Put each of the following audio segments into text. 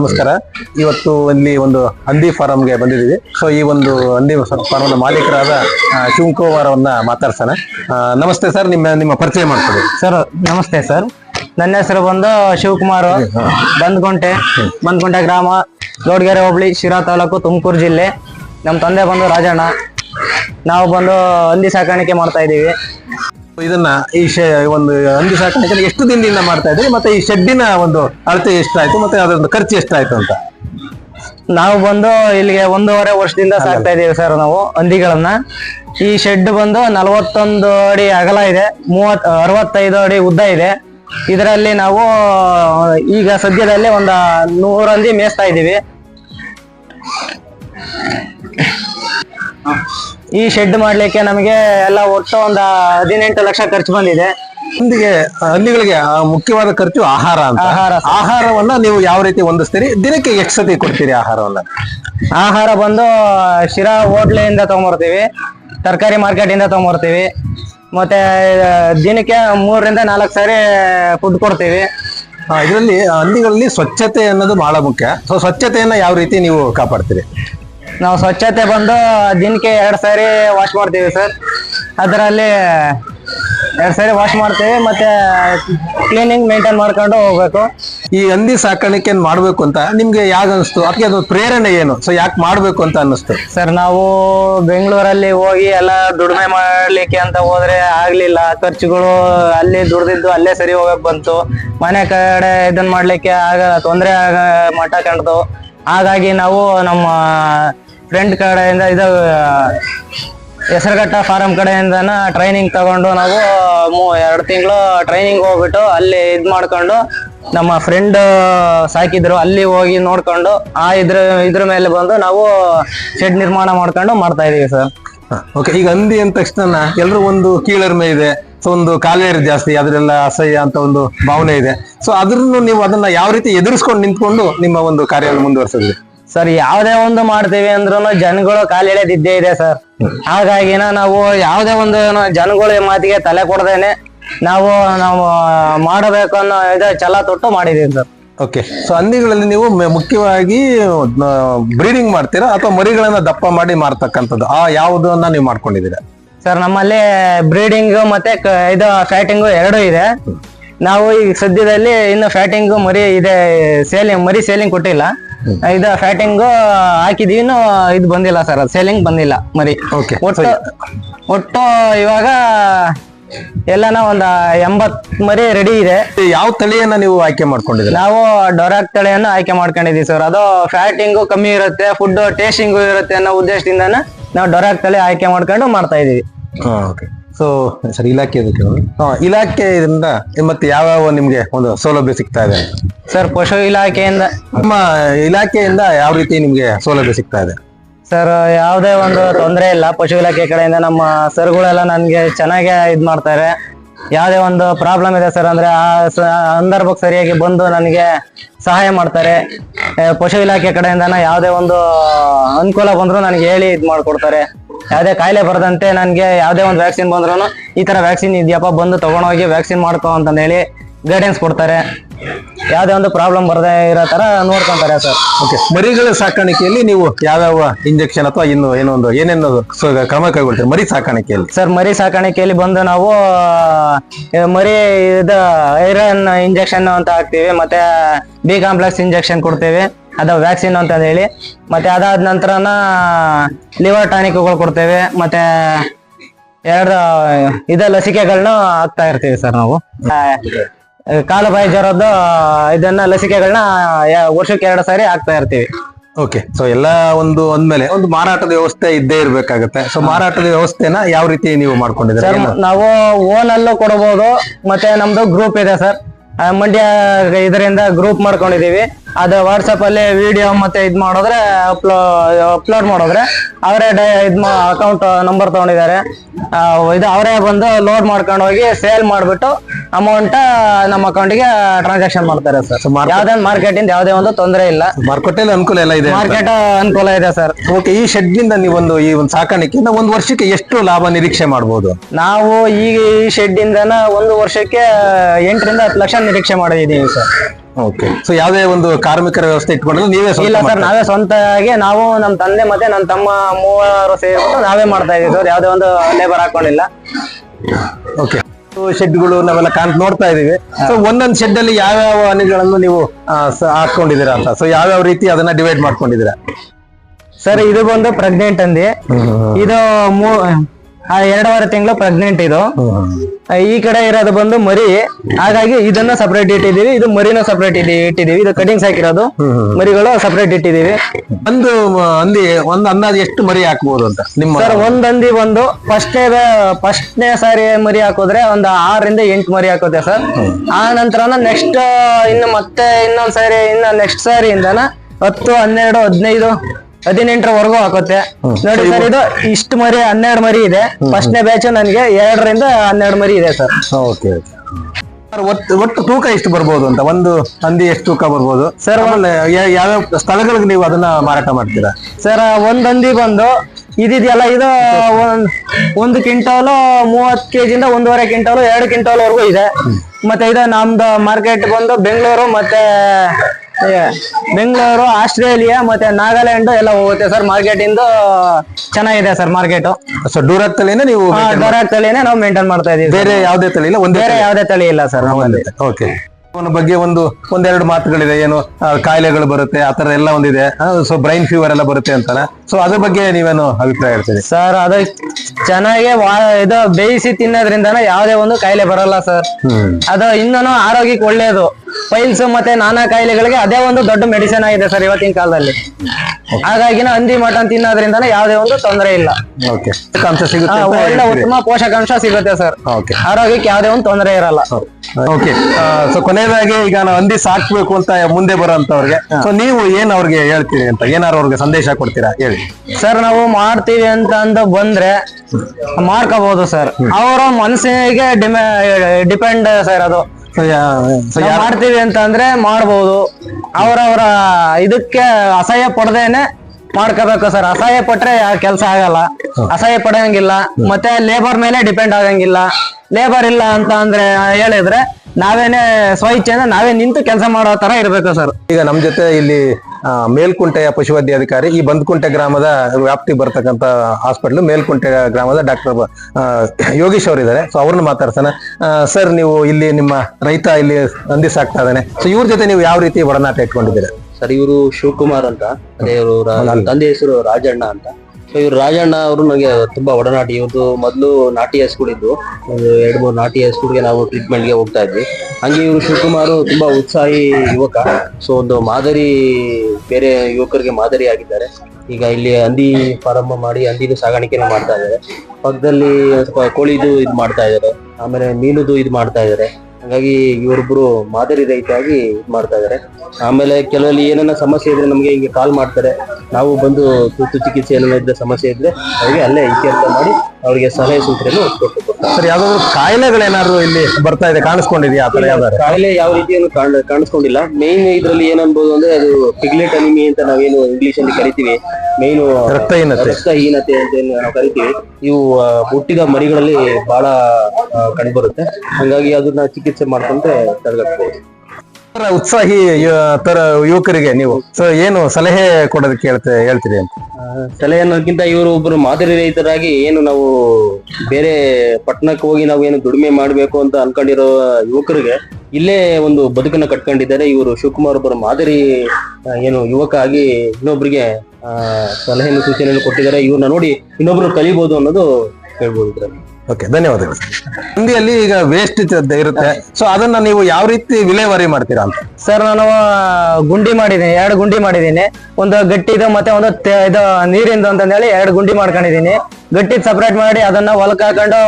ನಮಸ್ಕಾರ. ಇವತ್ತು ಇಲ್ಲಿ ಒಂದು ಹಂದಿ ಫಾರಂಗೆ ಬಂದಿದ್ದೀವಿ. ಸೊ ಈ ಒಂದು ಹಂದಿ ಫಾರ್ಮ್ನ ಮಾಲೀಕರಾದ ಶಿವಕುಮಾರವನ್ನ ಶಿವಕುಮಾರ್ ಮಾತಾಡ್ಸೋಣ. ನಮಸ್ತೆ ಸರ್ ನಿಮ್ಮ ನಿಮ್ಮ ಪರಿಚಯ ಮಾಡ್ತೀವಿ ಸರ್ ನಮಸ್ತೆ ಸರ್. ನನ್ನ ಹೆಸರು ಬಂದು ಶಿವಕುಮಾರ್ ಬಂದ್ಗುಂಟೆ ಬಂದ್ಗುಂಟೆ ಗ್ರಾಮ ದೊಡ್ಗೆರೆ ಹೋಬಳಿ ಶಿರಾ ತಾಲೂಕು ತುಮಕೂರು ಜಿಲ್ಲೆ. ನಮ್ಮ ತಂದೆ ಬಂದು ರಾಜಣ್ಣ. ನಾವು ಬಂದು ಹಂದಿ ಸಾಕಾಣಿಕೆ ಮಾಡ್ತಾ ಇದ್ದೀವಿ. ಇದನ್ನ ಈ ಶೆ ಒಂದು ಹಂದಿ ಸಾಕಾಣಿಕೆ ಎಷ್ಟು ದಿನದಿಂದ ಮಾಡ್ತಾ ಇದ್ರಿ ಮತ್ತೆ ಈ ಶೆಡ್ಡಿನ ಒಂದು ಅಳತೆ ಎಷ್ಟಾಯ್ತು ಮತ್ತೆ ಅದೊಂದು ಖರ್ಚು ಎಷ್ಟಾಯ್ತು ಅಂತ? ನಾವು ಬಂದು ಇಲ್ಲಿಗೆ ಒಂದೂವರೆ ವರ್ಷದಿಂದ ಸಾಕ್ತಾ ಇದ್ದೀವಿ ಸರ್ ನಾವು ಹಂದಿಗಳನ್ನ. ಈ ಶೆಡ್ ಬಂದು ನಲವತ್ತೊಂದು ಅಡಿ ಅಗಲ ಇದೆ ಮೂವತ್ ಅರವತ್ತೈದು ಅಡಿ ಉದ್ದ ಇದೆ. ಇದರಲ್ಲಿ ನಾವು ಈಗ ಸದ್ಯದಲ್ಲಿ ಒಂದು ನೂರು ಹಂದಿ ಮೇಯಿಸ್ತಾ ಇದ್ದೀವಿ. ಈ ಶೆಡ್ ಮಾಡ್ಲಿಕ್ಕೆ ನಮಗೆ ಎಲ್ಲ ಒಟ್ಟು ಒಂದು ಹದಿನೆಂಟು ಲಕ್ಷ ಖರ್ಚು ಬಂದಿದೆ. ಹಂದಿಗೆ ಹಂದಿಗಳಿಗೆ ಮುಖ್ಯವಾದ ಖರ್ಚು ಆಹಾರ ಅಂತ. ಆಹಾರ ಆಹಾರವನ್ನ ನೀವು ಯಾವ ರೀತಿ ಹೊಂದಿಸ್ತೀರಿ? ದಿನಕ್ಕೆ ಎಷ್ಟು ಸತಿ ಕೊಡ್ತೀರಿ ಆಹಾರವನ್ನ? ಆಹಾರ ಬಂದು ಶಿರಾ ಹೋಟ್ಲಿಂದ ತಗೊಂಬರ್ತೀವಿ ತರಕಾರಿ ಮಾರ್ಕೆಟ್ ಇಂದ ತಗೊಂಬರ್ತೀವಿ ಮತ್ತೆ ದಿನಕ್ಕೆ ಮೂರರಿಂದ ನಾಲ್ಕು ಸಾರಿ ಫುಡ್ ಕೊಡ್ತೀವಿ. ಇದರಲ್ಲಿ ಹಂದಿಗಳಲ್ಲಿ ಸ್ವಚ್ಛತೆ ಅನ್ನೋದು ಬಹಳ ಮುಖ್ಯ. ಸೊ ಸ್ವಚ್ಛತೆಯನ್ನ ಯಾವ ರೀತಿ ನೀವು ಕಾಪಾಡ್ತೀರಿ? ನಾವು ಸ್ವಚ್ಛತೆ ಬಂದು ದಿನಕ್ಕೆ ಎರಡು ಸಾರಿ ವಾಶ್ ಮಾಡ್ತೀವಿ ಸರ್ ಅದರಲ್ಲಿ ಎರಡು ಸಾರಿ ವಾಶ್ ಮಾಡ್ತೀವಿ ಮತ್ತೆ ಕ್ಲೀನಿಂಗ್ ಮೇಂಟೈನ್ ಮಾಡ್ಕೊಂಡು ಹೋಗ್ಬೇಕು. ಈ ಹಂದಿ ಸಾಕಾಣಿಕೆ ಮಾಡಬೇಕು ಅಂತ ನಿಮ್ಗೆ ಯಾವ್ದು ಅನಿಸ್ತು? ಅದಕ್ಕೆ ಅದು ಪ್ರೇರಣೆ ಏನು? ಸೊ ಯಾಕೆ ಮಾಡಬೇಕು ಅಂತ ಅನ್ನಿಸ್ತು? ಸರ್ ನಾವು ಬೆಂಗಳೂರಲ್ಲಿ ಹೋಗಿ ಎಲ್ಲ ದುಡಿಮೆ ಮಾಡ್ಲಿಕ್ಕೆ ಅಂತ ಹೋದ್ರೆ ಆಗ್ಲಿಲ್ಲ. ಖರ್ಚುಗಳು ಅಲ್ಲಿ ದುಡ್ದಿದ್ದು ಅಲ್ಲೇ ಸರಿ ಹೋಗಕ್ ಬಂತು. ಮನೆ ಕಡೆ ಇದನ್ ಮಾಡ್ಲಿಕ್ಕೆ ಆಗ ತೊಂದರೆ ಆಗ ಮಠ ಕಂಡ್ತು ಹಾಗಾಗಿ ನಾವು ನಮ್ಮ ಫ್ರೆಂಡ್ ಕಡೆಯಿಂದ ಇದು, ಹೆಸರುಘಟ್ಟ ಫಾರಂ ಕಡೆಯಿಂದನ ಟ್ರೈನಿಂಗ್ ತಗೊಂಡು ನಾವು ಮೂ- ಎರಡು ತಿಂಗಳು ಟ್ರೈನಿಂಗ್ ಹೋಗ್ಬಿಟ್ಟು ಅಲ್ಲಿ ಇದು ಮಾಡ್ಕೊಂಡು ನಮ್ಮ ಫ್ರೆಂಡ್ ಸಾಕಿದ್ರು. ಅಲ್ಲಿ ಹೋಗಿ ನೋಡ್ಕೊಂಡು, ಆ ಇದ್ರ ಇದ್ರ ಮೇಲೆ ಬಂದು ನಾವು ಶೆಡ್ ನಿರ್ಮಾಣ ಮಾಡ್ಕೊಂಡು ಮಾಡ್ತಾ ಇದೀವಿ ಸರ್. ಓಕೆ ಈಗ ಹಂದಿ ಅಂದ ತಕ್ಷಣ ಎಲ್ಲರೂ ಒಂದು ಕೀಳರಿಮೆ ಇದೆ. ಸೊ ಒಂದು ಕಾಲೇರಿ ಜಾಸ್ತಿ ಅದರೆಲ್ಲ ಅಸಹ್ಯ ಅಂತ ಒಂದು ಭಾವನೆ ಇದೆ. ಸೊ ಅದ್ರನ್ನು ನೀವು ಅದನ್ನ ಯಾವ ರೀತಿ ಎದುರಿಸ್ಕೊಂಡು ನಿಂತ್ಕೊಂಡು ನಿಮ್ಮ ಒಂದು ಕಾರ್ಯವನ್ನು ಮುಂದುವರಿಸಿದ್ರಿ? ಸರ್ ಯಾವುದೇ ಒಂದು ಮಾಡ್ತೀವಿ ಅಂದ್ರೂ ಜನಗಳು ಕಾಲಿಡದಿದ್ದೇ ಇದೆ ಸರ್. ಹಾಗಾಗಿನ ನಾವು ಯಾವುದೇ ಒಂದು ಜನಗಳ ಮಾತಿಗೆ ತಲೆ ಕೊಡದೇನೆ ನಾವು ನಾವು ಮಾಡಬೇಕು ಅನ್ನೋ ಇದು ಚಲ ತೊಟ್ಟು ಮಾಡಿದೀವಿ ಸರ್. ಓಕೆ ಸೊ ಹಂದಿಗಳಲ್ಲಿ ನೀವು ಮೆ- ಮುಖ್ಯವಾಗಿ ಬ್ರೀಡಿಂಗ್ ಮಾಡ್ತೀರಾ ಅಥವಾ ಮರಿಗಳನ್ನ ದಪ್ಪ ಮಾಡಿ ಮಾಡ್ತಕ್ಕಂಥದ್ದು ಆ ಯಾವುದನ್ನ ನೀವು ಮಾಡ್ಕೊಂಡಿದ್ದೀರಾ? ಸರ್ ನಮ್ಮಲ್ಲಿ ಬ್ರೀಡಿಂಗ್ ಮತ್ತೆ ಕ- ಇದು ಫ್ಯಾಟಿಂಗು ಎರಡೂ ಇದೆ. ನಾವು ಈಗ ಸದ್ಯದಲ್ಲಿ ಇನ್ನು ಫ್ಯಾಟಿಂಗ್ ಮರಿ ಇದೆ ಸೇಲಿಂಗ್ ಮರಿ ಸೇಲಿಂಗ್ ಕೊಟ್ಟಿಲ್ಲ. ಇದು ಫ್ಯಾಟಿಂಗ್ ಹಾಕಿದೀವಿ ಇದು ಬಂದಿಲ್ಲ ಸರ್ ಅದು ಸೇಲಿಂಗ್ ಬಂದಿಲ್ಲ ಮರಿ. ಓಕೆ ಒಟ್ಟು ಒಟ್ಟು ಇವಾಗ ಎಲ್ಲಾನ ಒಂದ್ ಎಂಬತ್ ಮರಿ ರೆಡಿ ಇದೆ. ಯಾವ ತಳಿಯನ್ನ ನೀವು ಆಯ್ಕೆ ಮಾಡ್ಕೊಂಡಿದ್ರಿ ನಾವು ಡೊರಾಕ್ ತಳಿಯನ್ನು ಆಯ್ಕೆ ಮಾಡ್ಕೊಂಡಿದೀವಿ ಸರ್ ಅದು ಫ್ಯಾಟಿಂಗು ಕಮ್ಮಿ ಇರುತ್ತೆ ಫುಡ್ ಟೇಸ್ಟಿಂಗು ಇರುತ್ತೆ ಅನ್ನೋ ಉದ್ದೇಶದಿಂದ ನಾವು ಡೊರಾಕ್ ತಳಿ ಆಯ್ಕೆ ಮಾಡ್ಕೊಂಡು ಮಾಡ್ತಾ ಇದೀವಿ ಸೊ ಸರಿ ಇಲಾಖೆ ಇಲಾಖೆ ಇದರಿಂದ ಮತ್ತೆ ಯಾವ ನಿಮ್ಗೆ ಒಂದು ಸೌಲಭ್ಯ ಸಿಗ್ತಾ ಇದೆ ಸರ್ ಪಶು ಇಲಾಖೆಯಿಂದ ನಮ್ಮ ಇಲಾಖೆಯಿಂದ ಯಾವ ರೀತಿ ನಿಮ್ಗೆ ಸೌಲಭ್ಯ ಸಿಗ್ತಾ ಇದೆ? ಸರ್ ಯಾವುದೇ ಒಂದು ತೊಂದರೆ ಇಲ್ಲ. ಪಶು ಇಲಾಖೆ ಕಡೆಯಿಂದ ನಮ್ಮ ಸರ್ಗಳೆಲ್ಲ ನನಗೆ ಚೆನ್ನಾಗಿ ಇದ್ ಮಾಡ್ತಾರೆ. ಯಾವುದೇ ಒಂದು ಪ್ರಾಬ್ಲಮ್ ಇದೆ ಸರ್ ಅಂದ್ರೆ ಆ ಸಂದರ್ಭಕ್ಕೆ ಸರಿಯಾಗಿ ಬಂದು ನನಗೆ ಸಹಾಯ ಮಾಡ್ತಾರೆ. ಪಶು ಇಲಾಖೆ ಕಡೆಯಿಂದ ಯಾವುದೇ ಒಂದು ಅನುಕೂಲ ಬಂದ್ರು ನನಗೆ ಹೇಳಿ ಇದ್ ಮಾಡ್ಕೊಡ್ತಾರೆ. ಯಾವುದೇ ಕಾಯಿಲೆ ಬರದಂತೆ ನನಗೆ ಯಾವುದೇ ಒಂದು ವ್ಯಾಕ್ಸಿನ್ ಬಂದ್ರು ಈ ತರ ವ್ಯಾಕ್ಸಿನ್ ಇದೆಯಪ್ಪ ಬಂದು ತಗೊಂಡೋಗಿ ವ್ಯಾಕ್ಸಿನ್ ಮಾಡ್ಕೋ ಅಂತಂದು ಹೇಳಿ ಗೈಡೆನ್ಸ್ ಕೊಡ್ತಾರೆ. ಯಾವುದೇ ಒಂದು ಪ್ರಾಬ್ಲಮ್ ಬರದೇ ಇರೋ ತರ ನೋಡ್ಕೊತಾರೆ ಸರ್. ಓಕೆ ಮರಿಗಳ ಸಾಕಾಣಿಕೆಯಲ್ಲಿ ನೀವು ಯಾವ್ಯಾವ ಇಂಜೆಕ್ಷನ್ ಅಥವಾ ಇನ್ನು ಏನೋ ಒಂದು ಏನೇನು ಸ- ಕ್ರಮ ಕೈಗೊಳ್ತೀರಿ ಮರಿ ಸಾಕಾಣಿಕೆಯಲ್ಲಿ? ಸರ್ ಮರಿ ಸಾಕಾಣಿಕೆಯಲ್ಲಿ ಬಂದು ನಾವು ಆ, ಮರಿ ಇದು ಐರನ್ ಇಂಜೆಕ್ಷನ್ ಅಂತ ಹಾಕ್ತಿವಿ ಮತ್ತೆ ಬಿ ಕಾಂಪ್ಲೆಕ್ಸ್ ಇಂಜೆಕ್ಷನ್ ಕೊಡ್ತೇವೆ. ಅದು ವ್ಯಾಕ್ಸಿನ್ ಅಂತ ಹೇಳಿ. ಮತ್ತೆ ಅದಾದ ನಂತರನ ಲಿವರ್ ಟಾನಿಕ್ಗಳು ಕೊಡ್ತೇವೆ. ಮತ್ತೆ ಎರಡು ಇದ ಲಸಿಕೆಗಳನ್ನ ಹಾಕ್ತಾ ಇರ್ತೀವಿ ಸರ್ ನಾವು. ಕಾಲು ಬಾಯಿ ಜ್ವರದ್ದು ಇದನ್ನ ಲಸಿಕೆಗಳನ್ನ ವರ್ಷಕ್ಕೆ ಎರಡು ಸಾರಿ ಹಾಕ್ತಾ ಇರ್ತೀವಿ. ಓಕೆ ಸೊ ಎಲ್ಲ ಒಂದು ಅಂದ್ಮೇಲೆ ಒಂದು ಮಾರಾಟದ ವ್ಯವಸ್ಥೆ ಇದ್ದೇ ಇರ್ಬೇಕಾಗತ್ತೆ. ಸೊ ಮಾರಾಟದ ವ್ಯವಸ್ಥೆನ ಯಾವ ರೀತಿ ನೀವು ಮಾಡ್ಕೊಂಡಿದ್ದೀರಾ? ಸರ್ ನಾವು ಓನ್ ಅಲ್ಲೂ ಕೊಡಬಹುದು ಮತ್ತೆ ನಮ್ದು ಗ್ರೂಪ್ ಇದೆ ಸರ್. ಮಂಡ್ಯ ಇದರಿಂದ ಗ್ರೂಪ್ ಮಾಡ್ಕೊಂಡಿದೀವಿ ಅದು ವಾಟ್ಸಪ್ ಅಲ್ಲಿ ವಿಡಿಯೋ ಮತ್ತೆ ಇದ್ ಮಾಡಿದ್ರೆ ಅಪ್ಲೋ ಅಪ್ಲೋಡ್ ಮಾಡಿದ್ರೆ ಅವರೇ ಇದ್ ಅಕೌಂಟ್ ನಂಬರ್ ತಗೊಂಡಿದ್ದಾರೆ. ಇದು ಅವರೇ ಬಂದು ಲೋಡ್ ಮಾಡ್ಕೊಂಡು ಹೋಗಿ ಸೇಲ್ ಮಾಡ್ಬಿಟ್ಟು ಅಮೌಂಟ್ ನಮ್ಮ ಅಕೌಂಟಿಗೆ ಟ್ರಾನ್ಸಾಕ್ಷನ್ ಮಾಡ್ತಾರೆ ಸರ್ ಯಾವ್ದೇ ಮಾರ್ಕೆಟ್ ಇಂದ ಯಾವ್ದೇ ಒಂದು ತೊಂದರೆ ಇಲ್ಲ. ಮಾರ್ಕೆಟ್ ಅನುಕೂಲ ಎಲ್ಲ ಇದೆ ಮಾರ್ಕೆಟ್ ಅನುಕೂಲ ಇದೆ ಸರ್ ಓಕೆ ಈ ಶೆಡ್ನಿಂದ ನೀವೊಂದು ಈ ಒಂದು ಸಾಕಾಣಿಕೆಯಿಂದ ಒಂದು ವರ್ಷಕ್ಕೆ ಎಷ್ಟು ಲಾಭ ನಿರೀಕ್ಷೆ ಮಾಡಬಹುದು ನಾವು ಈ ಶೆಡ್ ಇಂದನ ಒಂದು ವರ್ಷಕ್ಕೆ ಎಂಟರಿಂದ ಹತ್ತು ಲಕ್ಷ ನಿರೀಕ್ಷೆ ಮಾಡಿದೀವಿ ಸರ್ ಓಕೆ ಸೊ ಯಾವುದೇ ಒಂದು ಕಾರ್ಮಿಕರ ವ್ಯವಸ್ಥೆ ಇಟ್ಕೊಂಡ್ರೆ ನೀವೇ ಇಲ್ಲ ಸರ್ ನಾವೇ ಸ್ವಂತವಾಗಿ ನಾವು ನಮ್ಮ ತಂದೆ ಮತ್ತೆ ನನ್ನ ತಮ್ಮ ಮೂವರು ಸೇರಿಬಿಟ್ಟು ನಾವೇ ಮಾಡ್ತಾ ಇದೀವಿ ಸರ್ ಯಾವುದೇ ಒಂದು ಲೇಬರ್ ಹಾಕೊಂಡಿಲ್ಲ. ಓಕೆ ಶೆಡ್ಗಳು ನಾವೆಲ್ಲ ಕಾಣ್ ನೋಡ್ತಾ ಇದೀವಿ. ಸೊ ಒಂದೊಂದು ಶೆಡ್ ಅಲ್ಲಿ ಯಾವ್ಯಾವ ಹನಿಗಳನ್ನು ನೀವು ಹಾಕೊಂಡಿದೀರಾ ಹಾಕೊಂಡಿದ್ದೀರಾ ಅಂತ? ಸೊ ಯಾವ್ಯಾವ ರೀತಿ ಅದನ್ನ ಡಿವೈಡ್ ಮಾಡ್ಕೊಂಡಿದ್ದೀರಾ? ಸರ್ ಇದು ಬಂದು ಪ್ರೆಗ್ನೆಂಟ್ ಅಂದಿ. ಇದು ಮೂ ಆ, ಎರಡೂವರೆ ತಿಂಗಳು ಪ್ರೆಗ್ನೆಂಟ್ ಇದು. ಆ, ಈ ಕಡೆ ಇರೋದು ಬಂದು ಮರಿ. ಹಾಗಾಗಿ ಇದನ್ನ ಸಪರೇಟ್ ಇಟ್ಟಿದೀವಿ ಇದು ಮರಿನ ಸಪರೇಟ್ ಇಟ್ಟಿದೀವಿ ಇದು ಕಟಿಂಗ್ಸ್ ಹಾಕಿರೋದು ಮರಿಗಳು ಸಪರೇಟ್ ಇಟ್ಟಿದೀವಿ ಒಂದು ಮ- ಹಂದಿ ಒಂದು ಅಂದಾಜು ಎಷ್ಟು ಮರಿ ಹಾಕ್ಬೋದು ಅಂತ ನಿಮ್ಮ ಸರ್ ಒಂದ್ ಹಂದಿ ಬಂದು ಫಸ್ಟ್ನೇ ಫಸ್ಟ್ನೇ ಸಾರಿ ಮರಿ ಹಾಕಿದ್ರೆ ಒಂದು ಆರರಿಂದ ಎಂಟು ಮರಿ ಹಾಕುತ್ತೆ ಸರ್. ಆ ನಂತರನ ನೆಕ್ಸ್ಟ್ ಇನ್ನು ಮತ್ತೆ ಇನ್ನೊಂದ್ ಸಾರಿ ಇನ್ನ ನೆಕ್ಸ್ಟ್ ಸಾರಿಯಿಂದನ ಹತ್ತು ಹನ್ನೆರಡು ಹದಿನೈದು ಹದಿನೆಂಟರವರೆಗೂ ಹಾಕುತ್ತೆ. ನೋಡಿ ಸರ್ ಇದು ಇಷ್ಟು ಮರಿ ಹನ್ನೆರಡು ಮರಿ ಇದೆ. ಫಸ್ಟ್ನೇ ಬ್ಯಾಚ್ ನನಗೆ ಎರಡರಿಂದ ಹನ್ನೆರಡು ಮರಿ ಇದೆ ಸರ್. ಓಕೆ ಒಟ್ಟು ಒಟ್ಟು ತೂಕ ಎಷ್ಟು ಬರ್ಬೋದು ಅಂತ? ಒಂದು ಹಂದಿ ಎಷ್ಟು ತೂಕ ಬರ್ಬೋದು? ಸರ್ ಯಾವ್ಯಾವ ಸ್ಥಳಗಳಿಗೆ ನೀವು ಅದನ್ನ ಮಾರಾಟ ಮಾಡ್ತೀರಾ? ಸರ್ ಒಂದ್ ಹಂದಿ ಬಂದು ಇದಿದೆಯಲ್ಲ ಇದು ಒಂದ್ ಕ್ವಿಂಟಾಲು ಮೂವತ್ ಕೆಜಿಯಿಂದ ಒಂದೂವರೆ ಕ್ವಿಂಟಾಲು ಎರಡು ಕ್ವಿಂಟಾಲ್ ವರೆಗೂ ಇದೆ ಮತ್ತೆ ಇದು ನಮ್ದು ಮಾರ್ಕೆಟ್ ಬಂದು ಬೆಂಗಳೂರು ಮತ್ತೆ ಬೆಂಗಳೂರು ಆಸ್ಟ್ರೇಲಿಯಾ ಮತ್ತೆ ನಾಗಾಲ್ಯಾಂಡ್ ಎಲ್ಲ ಹೋಗುತ್ತೆ ಸರ್ ಮಾರ್ಕೆಟ್ ಇಂದ. ಚೆನ್ನಾಗಿದೆ ಸರ್ ಮಾರ್ಕೆಟ್ ಸೊ ಡೂರಾಕ್ ತಳಿನ ನೀವು ತಳಿನೇ ನಾವು ಮೇಂಟೈನ್ ಮಾಡ್ತಾ ಇದೀವಿ ಬೇರೆ ಯಾವುದೇ ತಳಿ ಇಲ್ಲ ಒಂದೇ ಬೇರೆ ಯಾವುದೇ ತಳಿ ಇಲ್ಲ ಸರ್ ನಮ್ಮಲ್ಲಿ ಓಕೆ ಅವನ ಬಗ್ಗೆ ಒಂದು ಒಂದೆರಡು ಮಾತುಗಳಿದೆ ಏನು ಆ, ಕಾಯಿಲೆಗಳು ಬರುತ್ತೆ ಆ ತರ ಎಲ್ಲ ಒಂದಿದೆ. ಸೊ ಬ್ರೈನ್ ಫೀವರ್ ಎಲ್ಲ ಬರುತ್ತೆ ಅಂತಾನೆ ಸೊ ಅದ್ರ ಬಗ್ಗೆ ನೀವೇನು ಅಭಿಪ್ರಾಯ ಇರ್ತೀರಿ ಸರ್ ಅದು ಚೆನ್ನಾಗಿ ವಾ ಇದು ಬೇಯಿಸಿ ತಿನ್ನೋದ್ರಿಂದನೇ ಯಾವುದೇ ಒಂದು ಕಾಯಿಲೆ ಬರಲ್ಲ ಸರ್. ಅದು ಇನ್ನೂ ಆರೋಗ್ಯಕ್ಕೆ ಒಳ್ಳೇದು. ಪೈಲ್ಸ್ ಮತ್ತೆ ನಾನಾ ಕಾಯಿಲೆಗಳಿಗೆ ಅದೇ ಒಂದು ದೊಡ್ಡ ಮೆಡಿಸಿನ್ ಆಗಿದೆ ಸರ್ ಇವತ್ತಿನ ಕಾಲದಲ್ಲಿ. ಹಾಗಾಗಿ ಹಂದಿ ಮಟನ್ ತಿನ್ನೋದ್ರಿಂದನೇ ಯಾವುದೇ ಒಂದು ತೊಂದರೆ ಇಲ್ಲ. ಓಕೆ ಅಂಶ ಸಿಗುತ್ತೆ ಆ, ಅಂತ ಒಳ್ಳೆ ಹೇಳ್ತೀರಿ. ಉತ್ತಮ ಪೋಷಕಾಂಶ ಸಿಗುತ್ತೆ ಸರ್ ಓಕೆ ಆರೋಗ್ಯಕ್ಕೆ ಯಾವುದೇ ಒಂದು ತೊಂದರೆ ಇರಲ್ಲ. ಓಕೆ ಸೊ ಕೊನೆಯದಾಗಿ ಈಗ ನಾವು ಹಂದಿ ಸಾಕ್ಬೇಕು ಅಂತ ಮುಂದೆ ಬರೋಂತವ್ರಿಗೆ ಸೊ ನೀವು ಏನ್ ಅವ್ರಿಗೆ ಹೇಳ್ತೀರಿ ಅಂತ? ಏನಾರು ಅವ್ರಿಗೆ ಸಂದೇಶ ಕೊಡ್ತೀರಾ? ಹೇಳಿ. ಸರ್ ನಾವು ಮಾಡ್ತೀವಿ ಅಂತ ಅಂದು ಬಂದ್ರೆ ಮಾಡ್ಕೋಬಹುದು ಸರ್ ಅವರ ಮನಸ್ಸಿಗೆ ಡಿಪೆಂಡ್ ಸರ್ ಅದು. ನಾವ್ ಮಾಡ್ತೀವಿ ಅಂತ ಅಂದ್ರೆ ಮಾಡ್ಬೋದು. ಅವರವರ ಇದಕ್ಕೆ ಅಸಹ್ಯ ಪಡ್ದೇನೆ ಮಾಡ್ಕೋಬೇಕು ಸರ್. ಅಸಹ್ಯ ಪಟ್ರೆ ಕೆಲಸ ಆಗಲ್ಲ. ಅಸಹ್ಯ ಪಡೆಯಂಗಿಲ್ಲ ಮತ್ತೆ ಲೇಬರ್ ಮೇಲೆ ಡಿಪೆಂಡ್ ಆಗಂಗಿಲ್ಲ. ಲೇಬರ್ ಇಲ್ಲ ಅಂತ ಅಂದ್ರೆ ಹೇಳಿದ್ರೆ ನಾವೇನೆ ಸ್ವಇಚ್ಛೆಯಿಂದ ನಾವೇ ನಿಂತು ಕೆಲಸ ಮಾಡೋ ತರ ಇರ್ಬೇಕು ಸರ್. ಈಗ ನಮ್ ಜೊತೆ ಇಲ್ಲಿ ಮೇಲ್ಕುಂಟೆಯ ಪಶುವೈದ್ಯಾಧಿಕಾರಿ ಈ ಬಂದ್ಕುಂಟೆ ಗ್ರಾಮದ ವ್ಯಾಪ್ತಿಗೆ ಬರ್ತಕ್ಕಂತ ಹಾಸ್ಪಿಟ್ಲ್. ಮೇಲ್ಕುಂಟೆ ಗ್ರಾಮದ ಡಾಕ್ಟರ್ ಯೋಗೀಶ್ ಅವರಿದ್ದಾರೆ. ಸೊ ಅವ್ರನ್ನ ಮಾತಾಡ್ತಾನೆ ಸರ್ ನೀವು ಇಲ್ಲಿ ನಿಮ್ಮ ರೈತ ಇಲ್ಲಿ ನಂದಿ ಸಾಕ್ತಾ ಇದ್ದಾನೆ. ಸೊ ಇವ್ರ ಜೊತೆ ನೀವು ಯಾವ ರೀತಿ ಒಡನಾಟ ಇಟ್ಕೊಂಡಿದ್ದೀರಾ? ಸರ್ ಇವರು ಶಿವಕುಮಾರ್ ಅಂತ. ಅದೇ ಇವರು ತಂದೆ ಹೆಸರು ರಾಜಣ್ಣ ಅಂತ. ಸೊ ಇವ್ರು ರಾಜಣ್ಣ ಅವರು ನನಗೆ ತುಂಬಾ ಒಡನಾಟಿ. ಇವ್ರದ್ದು ಮೊದಲು ನಾಟಿ ಇದ್ದು, ಒಂದು ಎರಡು ಮೂರು ನಾಟಿ ಹಸ್ಗಳಿಗೆ ನಾವು ಟ್ರೀಟ್ಮೆಂಟ್ಗೆ ಹೋಗ್ತಾ ಇದ್ವಿ. ಹಂಗೆ ಇವರು ಶಿವಕುಮಾರ್ ತುಂಬಾ ಉತ್ಸಾಹಿ ಯುವಕ. ಸೊ ಒಂದು ಮಾದರಿ, ಬೇರೆ ಯುವಕರಿಗೆ ಮಾದರಿ ಆಗಿದ್ದಾರೆ. ಈಗ ಇಲ್ಲಿ ಹಂದಿ ಪ್ರಾರಂಭ ಮಾಡಿ ಹಂದಿದು ಸಾಗಾಣಿಕೆನ ಮಾಡ್ತಾ ಇದ್ದಾರೆ. ಪಕ್ಕದಲ್ಲಿ ಸ್ವಲ್ಪ ಕೋಳಿದು ಇದು ಮಾಡ್ತಾ ಇದ್ದಾರೆ. ಆಮೇಲೆ ಮೀನುದು ಇದು ಮಾಡ್ತಾ ಇದ್ದಾರೆ. ಹಾಗಾಗಿ ಇವರಿಬ್ರು ಮಾದರಿ ರೈತಾಗಿ ಇದು ಮಾಡ್ತಾ ಇದ್ದಾರೆ ಆಮೇಲೆ ಕೆಲವಲ್ಲಿ ಏನೇನ ಸಮಸ್ಯೆ ಇದ್ರೆ ನಮಗೆ ಹಿಂಗೆ ಕಾಲ್ ಮಾಡ್ತಾರೆ. ನಾವು ಬಂದು ತುರ್ತು ಚಿಕಿತ್ಸೆ ಏನೇನ ಇದ್ರೆ ಸಮಸ್ಯೆ ಇದ್ರೆ ಅವರಿಗೆ ಅಲ್ಲೇ ಇತ್ಯರ್ಥ ಮಾಡಿ ಅವರಿಗೆ ಸಲಹೆ ಸೂಚನೆಯನ್ನು ಕೊಟ್ಟು ಕೊಡ್ತಾರೆ. ಸರ್ ಯಾವ್ದಾದ್ರು ಕಾಯಿಲೆಗಳೇನಾದ್ರು ಇಲ್ಲಿ ಬರ್ತಾ ಇದೆ ಕಾಣಿಸ್ಕೊಂಡಿದ್ಯಾ ಆ ತರ ಯಾವ್ದಾದ್ರು? ಕಾಯಿಲೆ ಯಾವ ರೀತಿಯನ್ನು ಕಾಣ್- ಕಾಣಿಸ್ಕೊಂಡಿಲ್ಲ. ಮೇನ್ ಇದ್ರಲ್ಲಿ ಏನನ್ಬೋದು ಅಂದ್ರೆ ಅದು ಪಿಗ್ಲೆಟ್ ಅನಿಮಿ ಅಂತ ನಾವೇನು ಇಂಗ್ಲಿಷ್ ಅಲ್ಲಿ ಕರಿತೀವಿ. ಮೇನು ರಕ್ತಹೀನತೆ. ರಕ್ತಹೀನತೆ ಅಂತ ಏನು ನಾವು ಕರಿತೀವಿ. ಇವು ಹುಟ್ಟಿದ ಮರಿಗಳಲ್ಲಿ ಬಹಳ ಕಂಡು ಕಂಡುಬರುತ್ತೆ ಹಂಗಾಗಿ ಅದನ್ನ ಚಿಕಿತ್ಸೆ ಮಾಡ್ಕೊಂಡ್ರೆ ತಡೆಗಟ್ಟಬಹುದು ಉತ್ಸಾಹಿ ತರ ಯುವಕರಿಗೆ ನೀವು. ಸೊ ಏನು ಸಲಹೆ ಕೊಡೋದಕ್ಕೆ ಹೇಳ್ತೆ ಹೇಳ್ತೀರಿ ಅಂತ? ಸಲಹೆ ಅನ್ನೋದಕ್ಕಿಂತ ಇವರು ಒಬ್ಬರು ಮಾದರಿ ರೈತರಾಗಿ ಏನು ನಾವು ಬೇರೆ ಪಟ್ಟಣಕ್ಕೆ ಹೋಗಿ ನಾವು ಏನು ದುಡಿಮೆ ಮಾಡಬೇಕು ಅಂತ ಅನ್ಕೊಂಡಿರೋ ಯುವಕರಿಗೆ ಇಲ್ಲೇ ಒಂದು ಬದುಕನ್ನ ಕಟ್ಕೊಂಡಿದ್ದಾರೆ. ಇವರು ಶಿವಕುಮಾರ್ ಒಬ್ಬರು ಮಾದರಿ ಏನು ಯುವಕ ಆಗಿ ಇನ್ನೊಬ್ರಿಗೆ ಆ, ಸಲಹೆಯನ್ನು ಸೂಚನೆಯನ್ನು ಕೊಟ್ಟಿದ್ದಾರೆ. ಇವ್ರನ್ನ ನೋಡಿ ಇನ್ನೊಬ್ರು ಕಲಿಬಹುದು ಅನ್ನೋದು ಹೇಳ್ಬೋದು ಇದ್ರಲ್ಲಿ. ಓಕೆ ಧನ್ಯವಾದಗಳು. ಹಿಂದಿಯಲ್ಲಿ ಈಗ ವೇಸ್ಟ್ ಇರುತ್ತೆ. ಸೊ ಅದನ್ನ ನೀವು ಯಾವ ರೀತಿ ವಿಲೇವಾರಿ ಮಾಡ್ತೀರಾ ಅಂತ? ಸರ್ ನಾನು ಗುಂಡಿ ಮಾಡಿದ್ದೀನಿ. ಎರಡು ಗುಂಡಿ ಮಾಡಿದ್ದೀನಿ. ಒಂದು ಗಟ್ಟಿದು ಮತ್ತೆ ಒಂದು ತೆ- ಇದು ನೀರಿಂದು ಅಂತಂದೇಳಿ ಎರಡು ಗುಂಡಿ ಮಾಡ್ಕೊಂಡಿದ್ದೀನಿ. ಗಟ್ಟಿದ್ ಸಪರೇಟ್ ಮಾಡಿ ಅದನ್ನ ಹೊಲಕ್ ಹಾಕೊಂಡು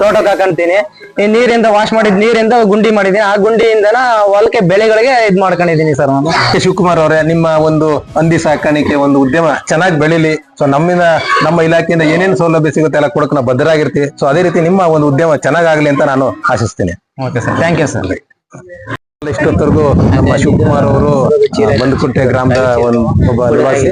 ತೋಟಕ್ ತೋಟಕ್ಕೆ ಹಾಕೊಂತೀನಿ. ಈ ನೀರಿಂದ ವಾಶ್ ಮಾಡಿದ ನೀರಿಂದ ಗುಂಡಿ ಮಾಡಿದೀನಿ. ಆ ಗುಂಡಿಯಿಂದನ ಹೊಲಕ್ಕೆ ಬೆಳೆಗಳಿಗೆ ಇದ್ ಮಾಡ್ಕೊಂಡಿದೀನಿ ಸರ್ ನಾನು. ಶಿವಕುಮಾರ್ ಅವರೇ ನಿಮ್ಮ ಒಂದು ಹಂದಿ ಸಾಕಾಣಿಕೆ ಒಂದು ಉದ್ಯಮ ಚೆನ್ನಾಗಿ ಬೆಳಿಲಿ. ಸೊ ನಮ್ಮಿಂದ ನಮ್ಮ ಇಲಾಖೆಯಿಂದ ಏನೇನು ಸೌಲಭ್ಯ ಸಿಗುತ್ತೆ ಎಲ್ಲ ಕೊಡಕ್ ನಾವು ಬದ್ಧರಾಗಿರ್ತೀವಿ ಸೊ ಅದೇ ರೀತಿ ನಿಮ್ಮ ಒಂದು ಉದ್ಯಮ ಚೆನ್ನಾಗಾಗ್ಲಿ ಅಂತ ನಾನು ಆಶಿಸ್ತೀನಿ. Okay sir thank you sir ಇಷ್ಟೊತ್ತರೆಗೂ ನಮ್ಮ ಶಿವಕುಮಾರ್ ಅವರು ಬಂದಕುಂಟೆ ಗ್ರಾಮದ ಒಂದು ಒಬ್ಬ ನಿವಾಸಿ.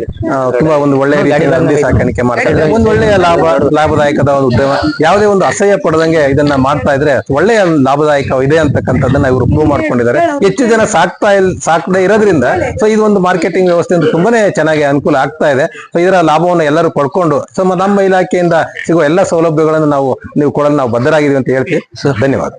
ತುಂಬಾ ಒಂದು ಒಳ್ಳೆ ರೀತಿಯಲ್ಲಿ ಹಂದಿ ಸಾಕಾಣಿಕೆ ಮಾಡ್ತಾರೆ. ಒಂದು ಒಳ್ಳೆಯ ಲಾಭ ಲಾಭದಾಯಕದ ಒಂದು ಉದ್ಯಮ. ಯಾವುದೇ ಒಂದು ಅಸಹ್ಯ ಪಡದಂಗೆ ಇದನ್ನ ಮಾಡ್ತಾ ಇದ್ರೆ ಒಳ್ಳೆಯ ಲಾಭದಾಯಕ ಇದೆ ಅಂತಕ್ಕಂಥದ್ದನ್ನ ಇವರು ಪ್ರೂವ್ ಮಾಡ್ಕೊಂಡಿದ್ದಾರೆ. ಹೆಚ್ಚು ಜನ ಸಾಕ್ತಾ ಇಲ್ ಸಾಕದೇ ಇರೋದ್ರಿಂದ ಸೊ ಇದು ಒಂದು ಮಾರ್ಕೆಟಿಂಗ್ ವ್ಯವಸ್ಥೆ ತುಂಬಾನೇ ಚೆನ್ನಾಗಿ ಅನುಕೂಲ ಆಗ್ತಾ ಇದೆ. ಸೊ ಇದರ ಲಾಭವನ್ನು ಎಲ್ಲರೂ ಪಡ್ಕೊಂಡು ಸೊ ನಮ್ಮ ಇಲಾಖೆಯಿಂದ ಸಿಗುವ ಎಲ್ಲ ಸೌಲಭ್ಯಗಳನ್ನು ನಾವು ನೀವು ಕೊಡಲು ನಾವು ಬದ್ಧರಾಗಿದ್ದೀವಿ ಅಂತ ಹೇಳ್ತೀವಿ. ಧನ್ಯವಾದ.